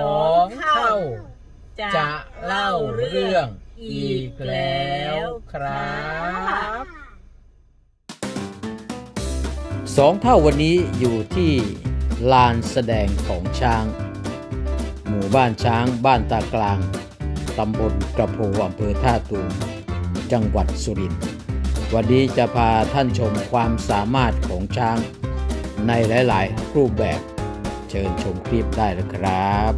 สองเท่า จะเล่าเรื่องอีกแล้วครับสองเท่าวันนี้อยู่ที่ลานแสดงของช้าง หมู่บ้านช้างบ้านตากลาง ตำบลกระโพอำเภอท่าตูมจังหวัดสุรินทร์วันนี้จะพาท่านชมความสามารถของช้างในหลาย ๆ รูปแบบ ชิญชมคลิปได้เลยครับ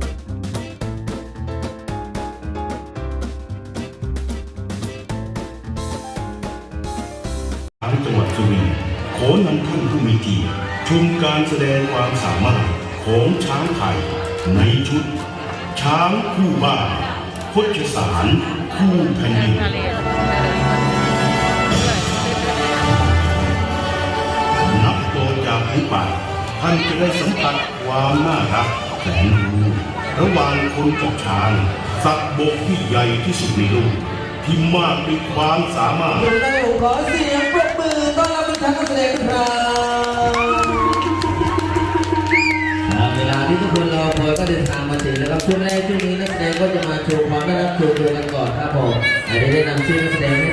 ทางจังหวัดสุรินทร์ขอนำท่านผู้มีเกียรติชมการแสดงความสามารถของช้างไทยในชุด ช้างคู่บ้านพจสารคู่แผ่นดินนับตัวจากนี้ไป ท่านจะได้สัมผัสความน่ารักแสนรู้ระหว่างคนกับช้างสัตว์บกที่ใหญ่ที่สุดในโลกที่มากด้วยความสามารถคุณนักขอเสียงปรบมือต้อนรับทุกท่านนักแสดงครับเวลาที่ทุกคนรอคอยก็เดินทางมาถึงแล้วครับช่วงแรกช่วงนี้นักแสดงก็จะมาโชว์ความน่ารักโชว์ตัวกันก่อนครับผมอาจจะได้นำชื่อนักแสดง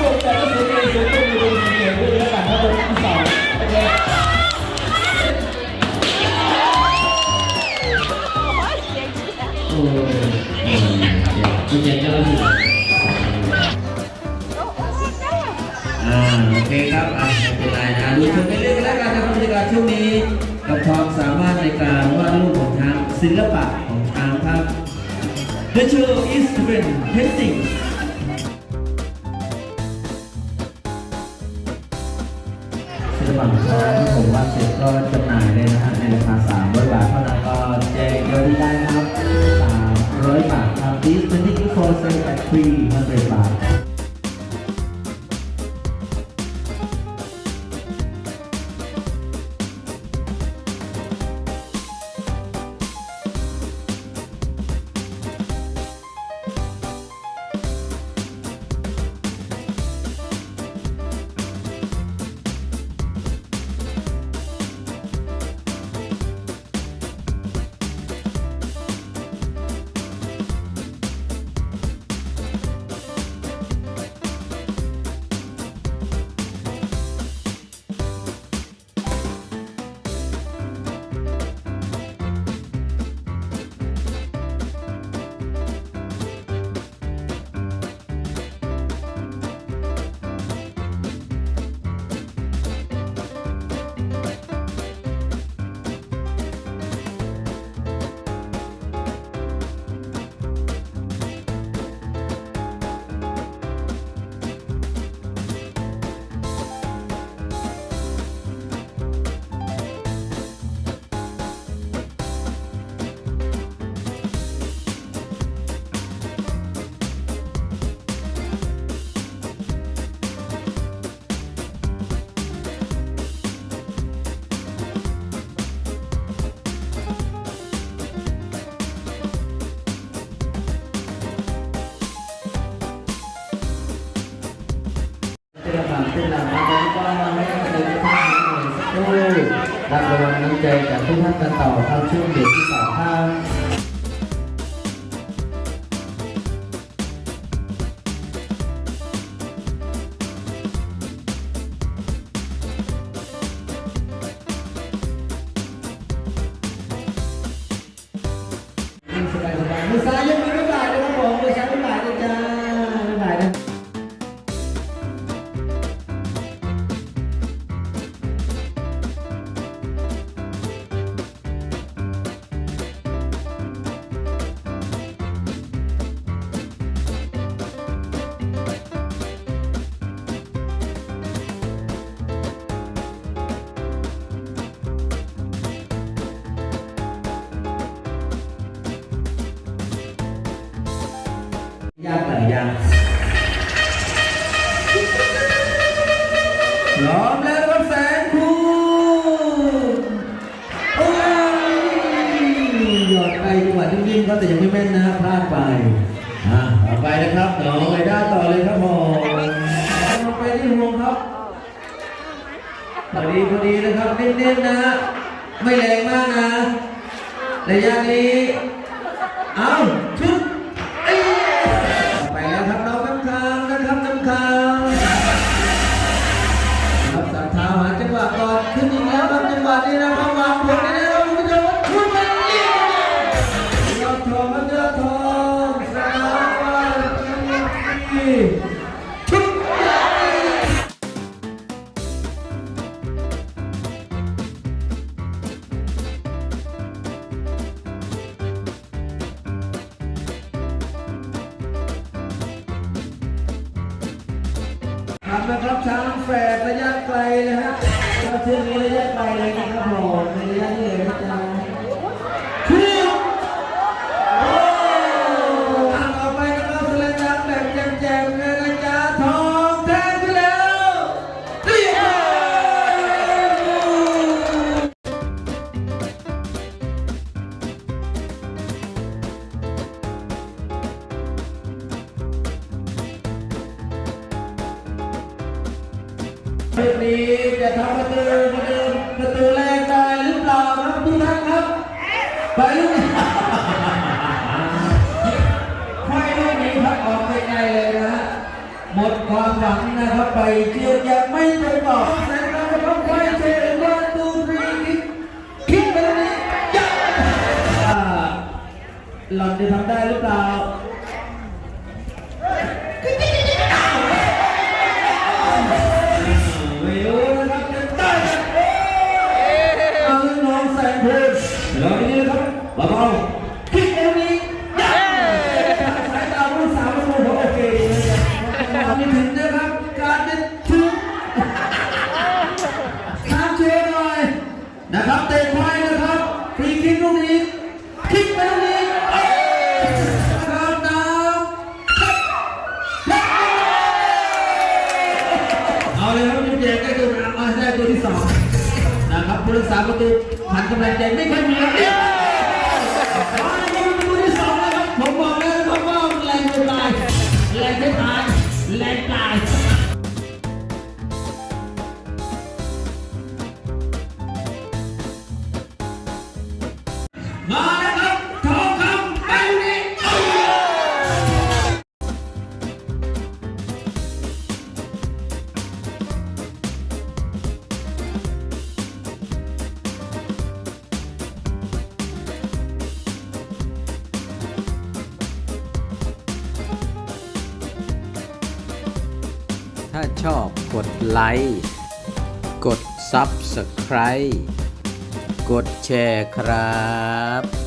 มครับไม่กดแต่ก็เสียงเสียงตัวอยู่ในเสียงด้วยแล้วกันครับผมที่สองโอ้ยคุณเจนก็รู้สึกอ่าโอเคครับอะไม่เป็นไรนะดูชมเรื่อยๆแล้วกันนะครับบรรยากาศช่วงนี้กับความสามารถในการวาดรูปของช้างศิลปะของช้างครับ The show is different painting ระหว่างช้างผมว่าเสร็จก็จำหน่ายเลยนะฮะในราคา มาแล้วก็ไม่ต้เดินทางหน่อยสักครู่รับรางวัลน้ำใจจากทุกท่านกันต่อครับช่วงเด็กที่สองครับ ยากหลายอย่างพร้อมแล้วครับแสนคูโอ้ยหยอดไปจังหวะนิ่มๆครับแต่ยังไม่แม่นนะพลาดไปอะต่อไปนะครับน้องไอด้าต่อเลยครับผมลงไปที่ห่วงครับพอดีพอดีนะครับเน้นๆนะฮะไม่แรงมากนะระยะนี้ เอาชุด ชุดใหญ่ทำนะครับช้างแฝดระยะไกลนะฮะก็เชือกนี้ระยะไกลเลยนะครับผมในระยะนี้เลยนะจ๊ะ เรื่องนี้จะทำประตูประตูประตูแรกได้หรือเปล่าครับทุกท่านครับ ไปลูกนี้ไฟลูกนี้พัดออกไปไกลเลยนะฮะหมดความหวังนะครับไปเชียร์ยังไม่ไปบอกแสนเราจะต้องไฟเทวันตูทรีคิกคิกไปตรนี้ยัดอ่าหล่อนจะทำได้หรือเปล่า นะครับเบาๆคิกตรงนี้ยัดสายตาผู้สาวผู้ชมโอเคนะครับไม่ถึงนะครับการจะถึงทางเชียร์หน่อยนะครับเตะควายนะครับฟรีคิกลูกนี้คิกไปลูกนี้เอ้ยครับน้ำครับครับเอาเลยครับจุดเด่นก็คือเอาได้ตัวที่สองนะครับผู้รักษาประตูหันกำลังใจไม่ค่อยมีแล้วายาชอบกดไลค์ กด Subscribe กดแชร์ครับ